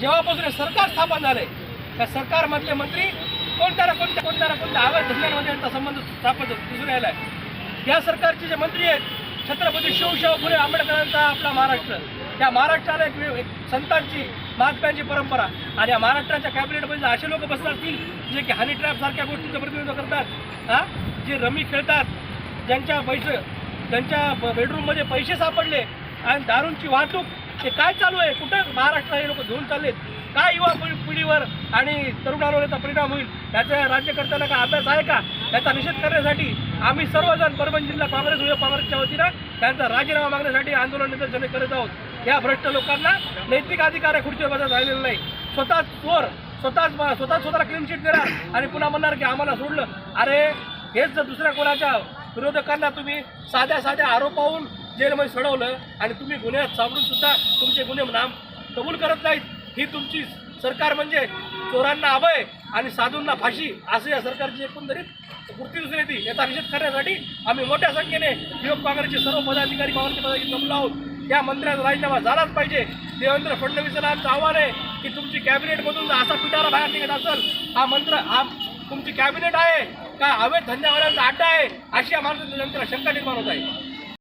जेव्हापासून हे सरकार स्थापन झालंय त्या सरकारमधले मंत्री कोणत्या ना कोणत्या कोणत्या ना कोणत्या आवाज धंद्यांमध्ये यांचा संबंध स्थापन दिसून राहिला आहे या सरकारचे जे मंत्री आहेत छत्रपती शिवशाहू फुले आंबेडकरांचा आपला महाराष्ट्र. त्या महाराष्ट्राला एक वे- एक संतांची महात्म्यांची परंपरा आणि या महाराष्ट्राच्या कॅबिनेटमध्ये असे लोक बसत असतील जे की हनी ट्रॅप सारख्या गोष्टींचं प्रतिनिधित्व करतात हा? जे रमी खेळतात ज्यांच्या पैसे ज्यांच्या ब- बेडरूममध्ये पैसे सापडले आणि दारूंची वाहतूक हे काय चालू आहे? कुठं महाराष्ट्र हे लोक घेऊन चाललेत? काय युवा पिढीवर आणि तरुणांवर याचा परिणाम होईल? याचा राज्यकर्त्यांना काय अभ्यास आहे का? याचा निषेध करण्यासाठी आम्ही सर्वजण परभणी जिल्हा काँग्रेस युवा काँग्रेसच्या वतीनं त्यांचा राजीनामा मागण्यासाठी आंदोलन निदर्शने करत आहोत. या भ्रष्ट लोकांना नैतिक अधिकार आहे खुर्चीवर बसत झालेला नाही. स्वतः चोर स्वतःच स्वतः स्वतःला क्लीन शीट देणार आणि पुन्हा म्हणणार की आम्हाला सोडलं. अरे हेच जर दुसऱ्या कोणाच्या विरोधकांना तुम्ही साध्या साध्या आरोपाहून जेलमध्ये सोडवलं आणि तुम्ही गुन्ह्यात सापडून सुद्धा तुमचे गुन्हे नाम कबूल करत नाहीत. ही तुमची सरकार म्हणजे चोरांना अभय आणि साधूंना फाशी असं या सरकारची एकंदरीत कृती दिसून येते याचा निषेध करण्यासाठी आम्ही मोठ्या संख्येने युवक काँग्रेसचे सर्व पदाधिकारी काँग्रेसचे पदाधिकारी जमलो आहोत. या मंत्र्याचा राजीनामा झालाच पाहिजे. देवेंद्र फडणवीसांना आमचं आव्हान आहे की तुमची कॅबिनेटमधून असा पिटारा बाहेर निघत असेल हा मंत्र हा तुमची कॅबिनेट आहे का? अवैध धंद्यावाल्यांचा अड्डा आहे? अशी या माणसाच्या जनतेला शंका निर्माण होत आहे.